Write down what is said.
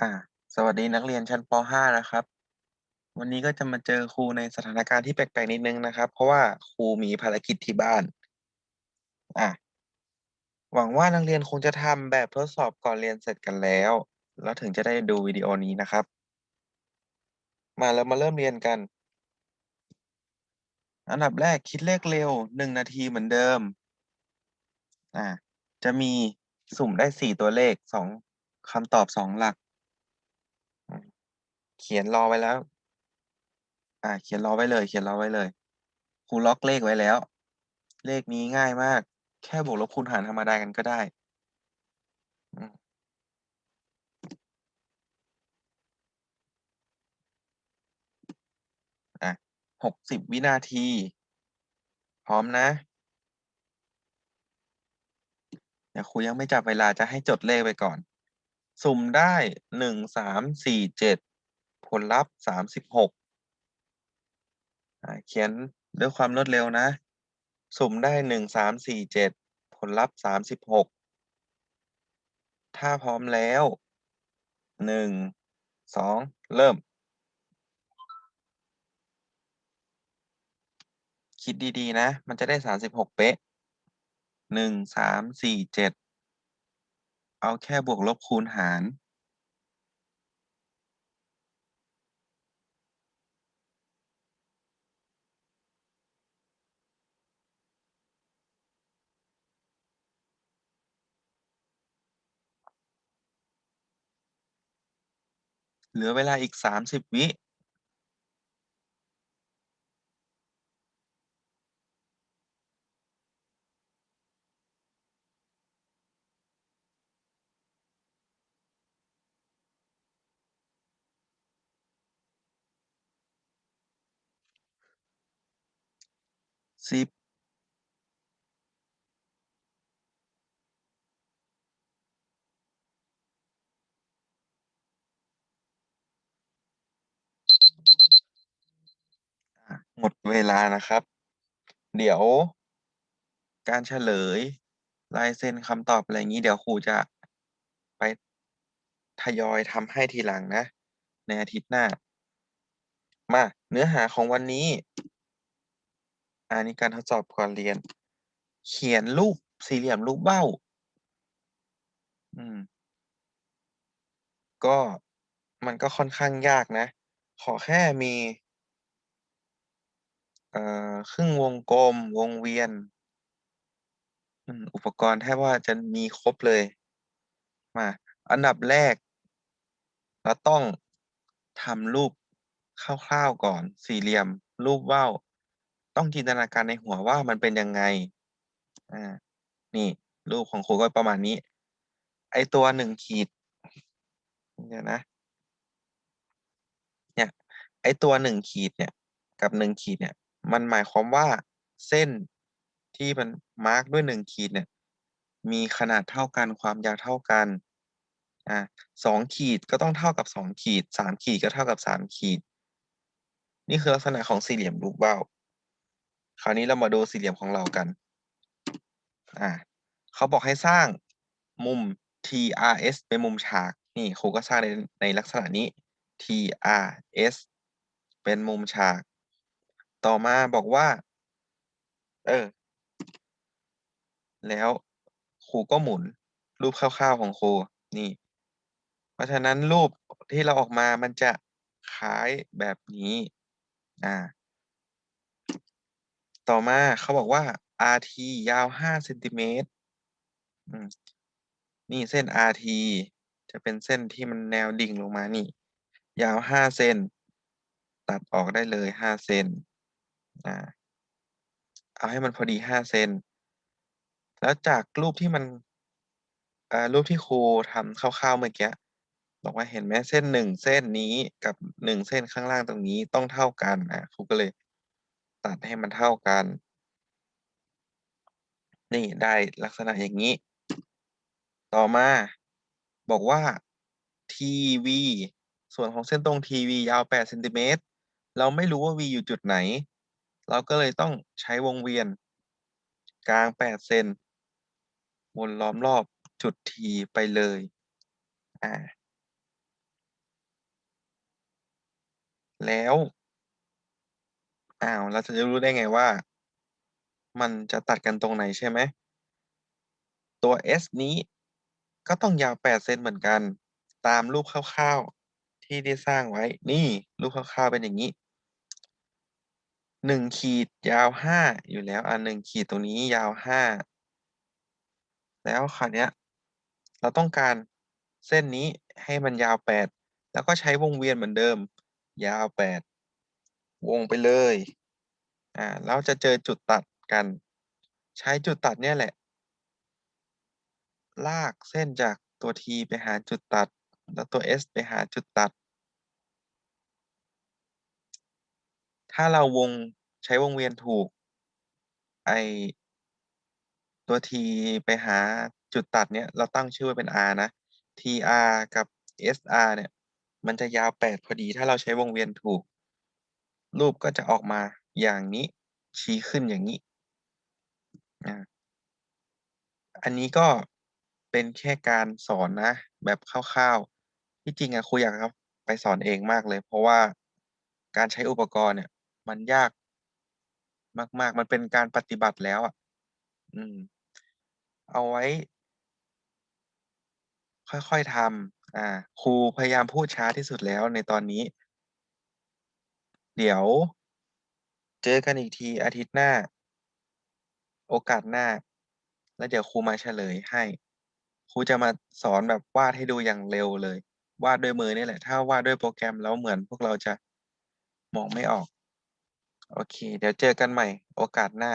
อ่า สวัสดีนักเรียนชั้นป .5 นะครับ วันนี้ก็จะมาเจอครูในสถานการณ์ที่แปลกๆนิดนึงนะครับ เพราะว่าครูมีภารกิจที่บ้าน อะ หวังว่านักเรียนคงจะทำแบบทดสอบก่อนเรียนเสร็จกันแล้ว แล้วถึงจะได้ดูวิดีโอนี้นะครับ มาเรามาเริ่มเรียนกัน อันดับแรกคิดเลขเร็วหนึ่งนาทีเหมือนเดิม อ่า จะมีสุ่มได้สี่ตัวเลขสองคำตอบสองหลัก เขียนรอไว้แล้ว อ่า เขียนรอไว้เลย เขียนรอไว้เลย ครูล็อกเลขไว้แล้ว เลขนี้ง่ายมาก แค่บวกลบคูณหารธรรมดากันก็ได้ อะหกสิบวินาที พร้อมนะเดี๋ยวครูยังไม่จับเวลาจะให้จดเลขไปก่อน สุ่มได้หนึ่งสามสี่เจ็ด ผลลัพธ์สามสิบหกเขียนด้วยความรวดเร็วนะ สุ่มได้หนึ่งสามสี่เจ็ดผลลัพธ์สามสิบหกถ้าพร้อมแล้วหนึ่งสองเริ่ม คิดดีๆนะ มันจะได้สามสิบหกเป๊ะหนึ่งสามสี่เจ็ดเอาแค่บวกลบคูณหาร เหลือเวลาอีกสามสิบวิสิบ หมดเวลานะครับ เดี๋ยวการเฉลย ลายเซ็นคำตอบอะไรอย่างนี้ เดี๋ยวครูจะไปทยอยทำให้ทีหลังนะ ในอาทิตย์หน้า มาเนื้อหาของวันนี้ อันนี้การทดสอบก่อนเรียน เขียนรูปสี่เหลี่ยมรูปเบ้า อืม ก็มันก็ค่อนข้างยากนะ ขอแค่มี เอ่อครึ่งวงกลม วงเวียน อืม อุปกรณ์แทบว่าจะมีครบเลย มา อันดับแรก เราต้องทำรูปคร่าวๆก่อน สี่เหลี่ยม รูปว่าวต้องจินตนาการในหัวว่ามันเป็นยังไงอานี่ รูปของครูก็ประมาณนี้ ไอตัวหนึ่งขีดเดี๋ยวนะ เนี่ย ไอตัวหนึ่งขีดเนี่ย กับหนึ่งขีดเนี่ย มันหมายความว่าเส้นที่มันมาร์กด้วยหนึ่งขีดเนี่ย มีขนาดเท่ากันความยาวเท่ากันอ่าสองขีดก็ต้องเท่ากับสองขีดสามขีดก็เท่ากับสามขีด นี่คือลักษณะของสี่เหลี่ยมรูปว่าคราวนี้เรามาดูสี่เหลี่ยมของเรากันอ่าเขาบอกให้สร้างมุม TRS เป็นมุมฉาก นี่ครูก็สร้างในในลักษณะนี้ TRS เป็นมุมฉาก ต่อมาบอกว่า เออ แล้วครูก็หมุน รูปคร่าวๆของครูนี่ เพราะฉะนั้นรูปที่เราออกมามันจะคล้ายแบบนี้ อ่า ต่อมาเขาบอกว่า RT ยาว5เซนติเมตรอืมนี่เส้น RT จะเป็นเส้นที่มันแนวดิ่งลงมานี่ ยาว5เซนตัดออกได้เลย5เซน อาเอาให้มันพอดี5เซน แล้วจากรูปที่มันอ่ารูปที่ครูทำคร่าวๆเมื่อกี้บอกว่าเห็นไหมเส้น1เส้นนี้กับ1เส้นข้างล่างตรงนี้ต้องเท่ากันอาครูก็เลยตัดให้มันเท่ากัน นี่ได้ลักษณะอย่างงี้ ต่อมาบอกว่า TV ส่วนของเส้นตรง TV ยาว8เซนติเมตรเราไม่รู้ว่า V อยู่จุดไหน เราก็เลยต้องใช้วงเวียน กลาง 8 เซนวนล้อมรอบจุด T ไปเลยอาแล้วอ้าวเราจะรู้ได้ไงว่า มันจะตัดกันตรงไหนใช่ไหม?ตัว S นี้ก็ต้องยาว 8 เซนเหมือนกัน ตามรูปคร่าวๆที่ได้สร้างไว้ นี่รูปคร่าวๆเป็นอย่างนี้ งี้1ขีดยาว5อยู่แล้วอา1ขีดตรงนี้ยาว5แล้วคราวเนี้ย เราต้องการเส้นนี้ให้มันยาว8แล้วก็ใช้วงเวียนเหมือนเดิม ยาว8วงไปเลยอ่าแล้วจะเจอจุดตัดกัน ใช้จุดตัดเนี่ยแหละ ลากเส้นจากตัว T ไปหาจุดตัด แล้วตัว S ไปหาจุดตัด ถ้าเราวงใช้วงเวียนถูก ไอตัว T ไปหาจุดตัดเนี่ย เราตั้งชื่อว่าเป็น R นะ TR กับ SR เนี่ย มันจะยาว 8 พอดี ถ้าเราใช้วงเวียนถูก รูปก็จะออกมาอย่างนี้ ชี้ขึ้นอย่างงี้ อันนี้ก็เป็นแค่การสอนนะ แบบคร่าวๆ ที่จริงอะครูอยากจะไปสอนเองมากเลย เพราะว่าการใช้อุปกรณ์เนี่ย มันยาก มาก ๆ มันเป็นการปฏิบัติแล้วอะ อืม เอาไว้ ค่อย ๆทำอ่า ครูพยายามพูดช้าที่สุดแล้วในตอนนี้ เดี๋ยว เจอกันอีกทีอาทิตย์หน้า โอกาสหน้า แล้วเดี๋ยวครูมาเฉลยให้ ครูจะมาสอนแบบวาดให้ดูอย่างเร็วเลย วาดด้วยมือนี่แหละ ถ้าวาดด้วยโปรแกรมแล้วเหมือนพวกเราจะมองไม่ออก โอเค เดี๋ยวเจอกันใหม่โอกาสหน้า